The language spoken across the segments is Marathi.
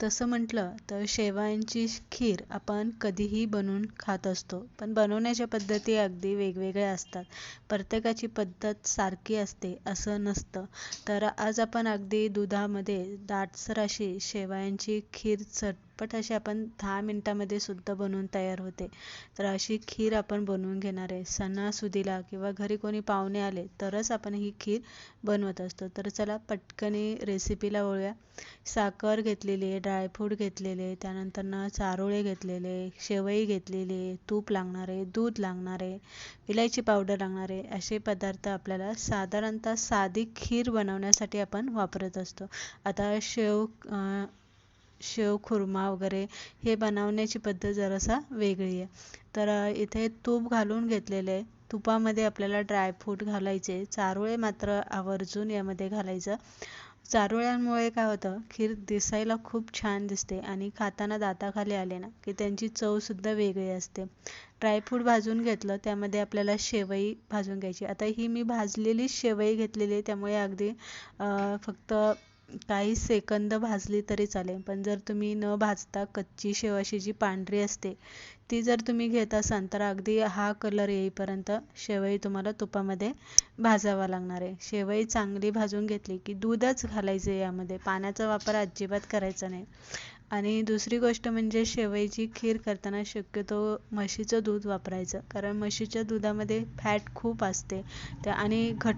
तसं म्हटलं तर शेवयांची खीर आपण कधीही बनवून खात असतो. पण बनवण्याच्या पद्धती अगदी वेगवेगळ्या असतात. प्रत्येकाची पद्धत सारखी असते असं नसतं. तर आज आपण अगदी दुधामध्ये दाटसर अशी शेवयांची खीर चट झटपट अशी आपण दहा मिनटामध्ये सुद्धा बनवून तयार होते. तर अशी खीर आपण बनवून घेणार आहे. सणासुदीला किंवा घरी कोणी पाहुणे आले तरच आपण ही खीर बनवत असतो. तर चला पटकनी रेसिपीला वळूया. साखर घेतलेली आहे ड्रायफ्रूट घेतलेले त्यानंतर ना चारोळे घेतलेले शेवई घेतलेली तूप लागणार आहे दूध लागणार आहे पावडर लागणार आहे. असे पदार्थ आपल्याला साधारणतः साधी खीर बनवण्यासाठी आपण वापरत असतो. आता शेव शेव खुर्मा वगैरे हे बनवण्याची पद्धत जरासा वेगळी आहे. तर इथे तूप घालून घेतलेलं आहे. तुपामध्ये आपल्याला ड्रायफ्रूट घालायचे. चारोळे मात्र आवर्जून यामध्ये घालायचं. चारोळ्यांमुळे काय होतं खीर दिसायला खूप छान दिसते आणि खाताना दाताखाली आले ना की त्यांची चवसुद्धा वेगळी असते. ड्रायफ्रूट भाजून घेतलं त्यामध्ये आपल्याला शेवई भाजून घ्यायची. आता ही मी भाजलेली शेवई घेतलेली आहे त्यामुळे अगदी फक्त काही सेकंद भाजली तरी चालेल. पण जर तुम्ही न भाजता कच्ची शेवाशी जी पांढरी असते ती जर तुम्ही घेत असाल तर अगदी हा कलर येईपर्यंत शेवई तुम्हाला तुपामध्ये भाजावा लागणार आहे. शेवई चांगली भाजून घेतली की दूधच घालायचे यामध्ये. पाण्याचा वापर अजिबात करायचा नाही. आणि दुसरी गोष्ट म्हणजे शेवईची खीर करताना शक्यतो म्हशीचं दूध वापरायचं. कारण म्हशीच्या दुधामध्ये फॅट खूप असते. त्या आणि घट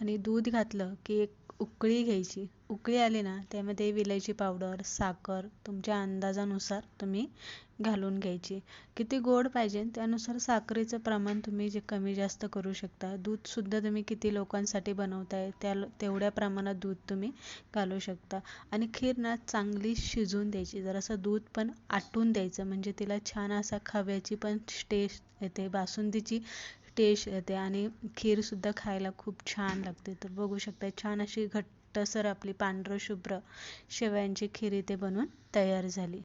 आणि दूध घातलं की एक उकळी घ्यायची. उकळी आली ना त्यामध्ये विलायची पावडर साखर तुमच्या अंदाजानुसार तुम्ही घालून घ्यायची. किती गोड पाहिजे त्यानुसार साखरेचं प्रमाण तुम्ही जे कमी जास्त करू शकता. दूधसुद्धा तुम्ही किती लोकांसाठी बनवताय त्या तेवढ्या प्रमाणात दूध तुम्ही घालू शकता. आणि खीर ना चांगली शिजवून द्यायची. जरासं दूध पण आटून द्यायचं. म्हणजे तिला छान असा खव्याची पण टेस्ट येते. बासुंदीची टेस्ट येते आणि खीरसुद्धा खायला खूप छान लागते. तर बघू शकता छान अशी घट्टसर आपली पांढरं शुभ्र शेवयांची खीर इथे बनवून तयार झाली.